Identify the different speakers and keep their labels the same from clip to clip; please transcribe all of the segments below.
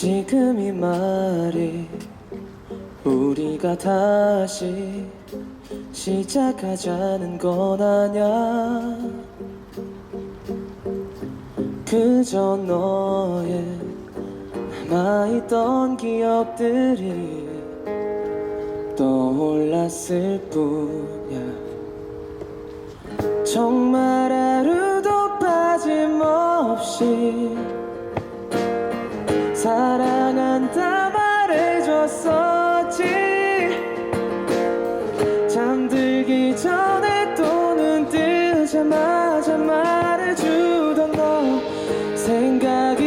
Speaker 1: 지금 이 말이 우리가 다시 시작하자는 건 아냐? 그저 너의 남아있던 기억들이 떠올랐을 뿐이야. 정말 하루도 빠짐없이 생각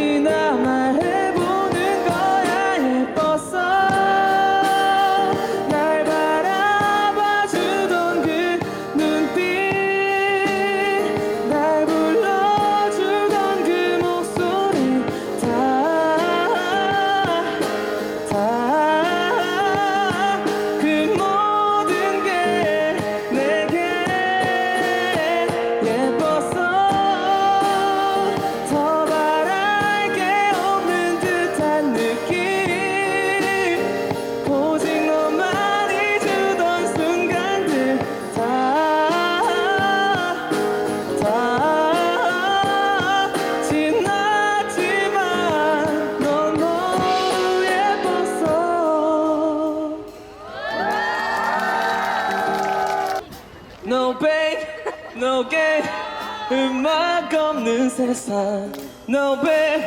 Speaker 1: 없는 세상 no fear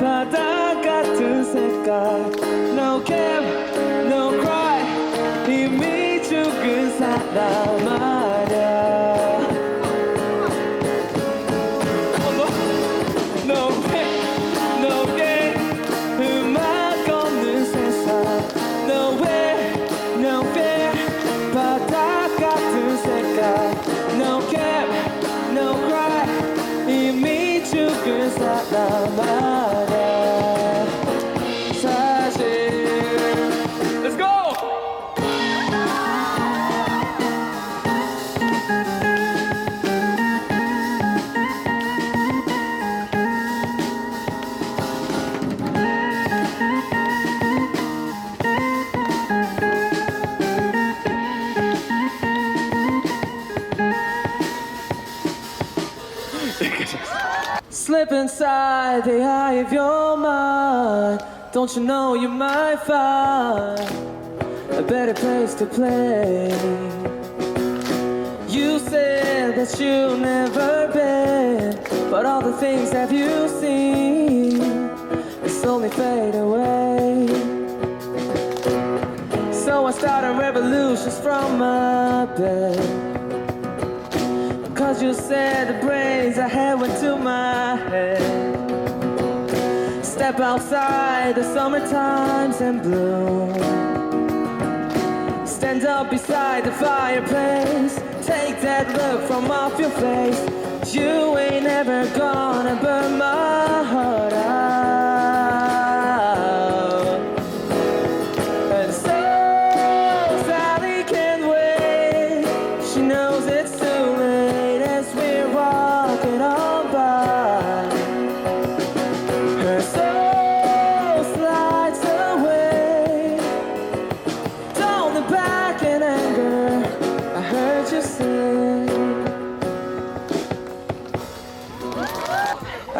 Speaker 1: 바다 같은 색깔 No care, no cry 이미 죽은 사람 말 Slip inside the eye of your mind. Don't you know you might find a better place to play? You said that you've never been, but all the things have you seen? Slowly fade away. So I started revolutions from my bed. Cause you said the brains I had went to my head. Step outside, the summer times and bloom. Stand up beside the fireplace. Take that look from off your face. You ain't ever gonna burn my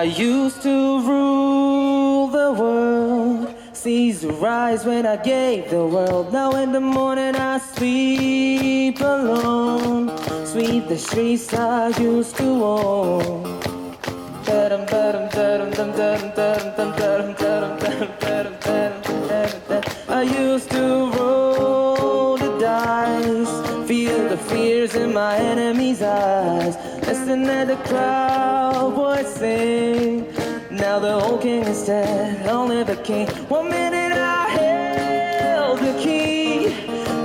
Speaker 1: I used to rule the world. Seas rise when I gave the world. Now in the morning I sleep alone. Sweep the streets I used to own. I used to roll the dice, feel the fears in my enemy's eyes, listen at the crowd voices. Now the old king is dead, only the king. One minute I held the key,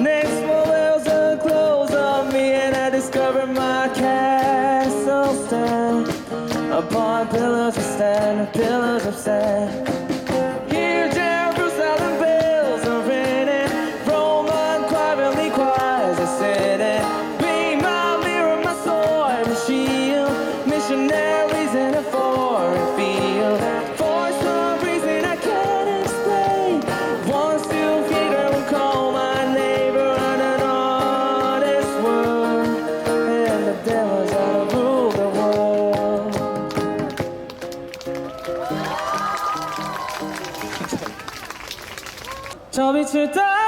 Speaker 1: next moment the clothes on me, and I discovered my castle stand upon pillars of stand, pillars of sand. tobie czytać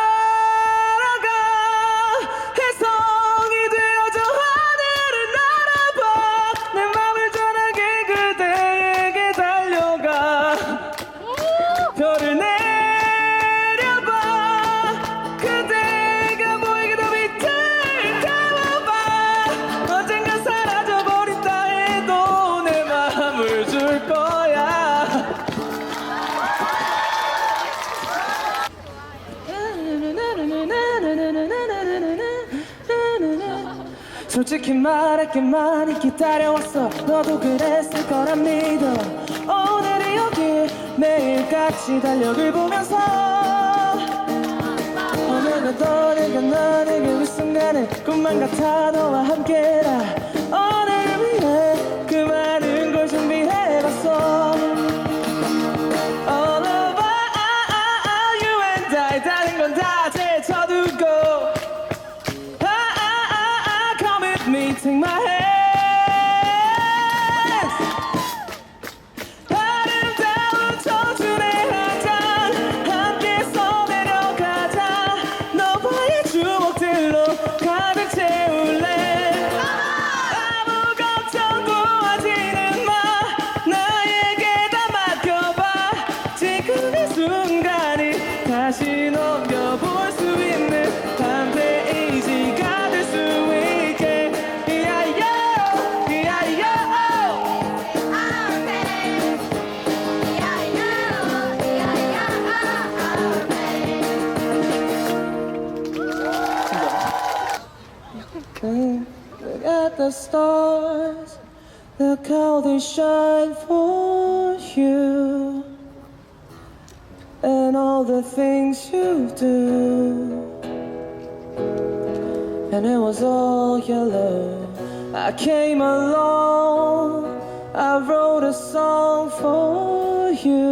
Speaker 1: 솔직히 말할게 많이 기다려왔어. 너도 그랬을 거란 믿어. 오늘이 여기 매일같이 달력을 보면서. 어느덧 너네가 나에게 그 순간에 꿈만 같아 너와 함께라 how they shine for you, and all the things you do. And it was all yellow. I came along, I wrote a song for you,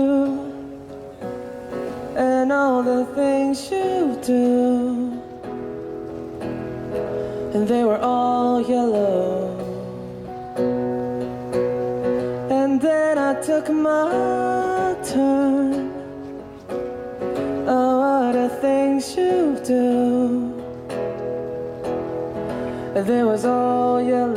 Speaker 1: and all the things you do and they were all yellow. Turn. Oh, what the things you do. They was all. Your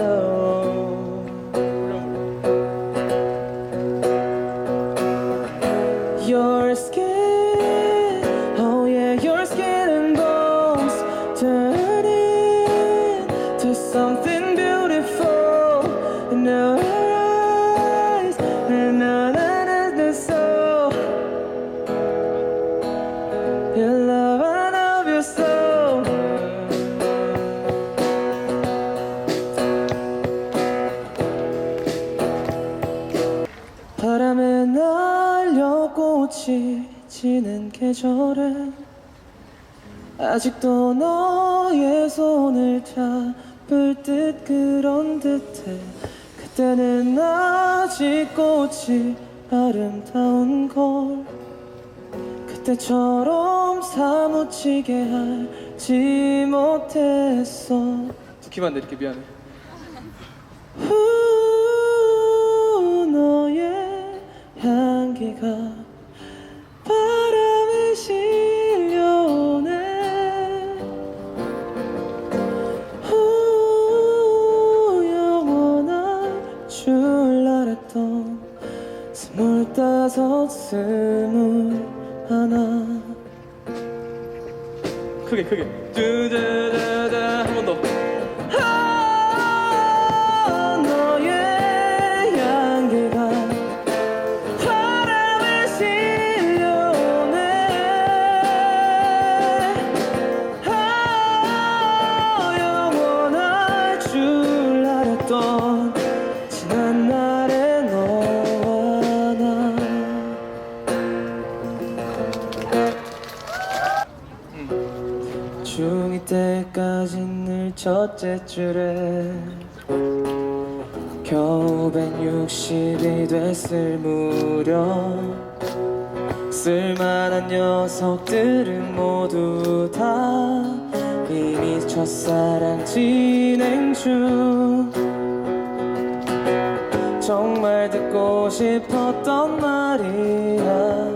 Speaker 1: 아직도 너의 손을 잡을 듯 그런 듯해. 그때는 아직 꽃이 아름다운 걸. 그때처럼 사무치게 하지 못했어.
Speaker 2: 키만 내릴게 미안해.
Speaker 1: 스물 하나
Speaker 2: 크게 크게.
Speaker 1: 첫째 줄에 겨우 160이 됐을 무렵 쓸만한 녀석들은 모두 다 이미 첫사랑 진행 중. 정말 듣고 싶었던 말이야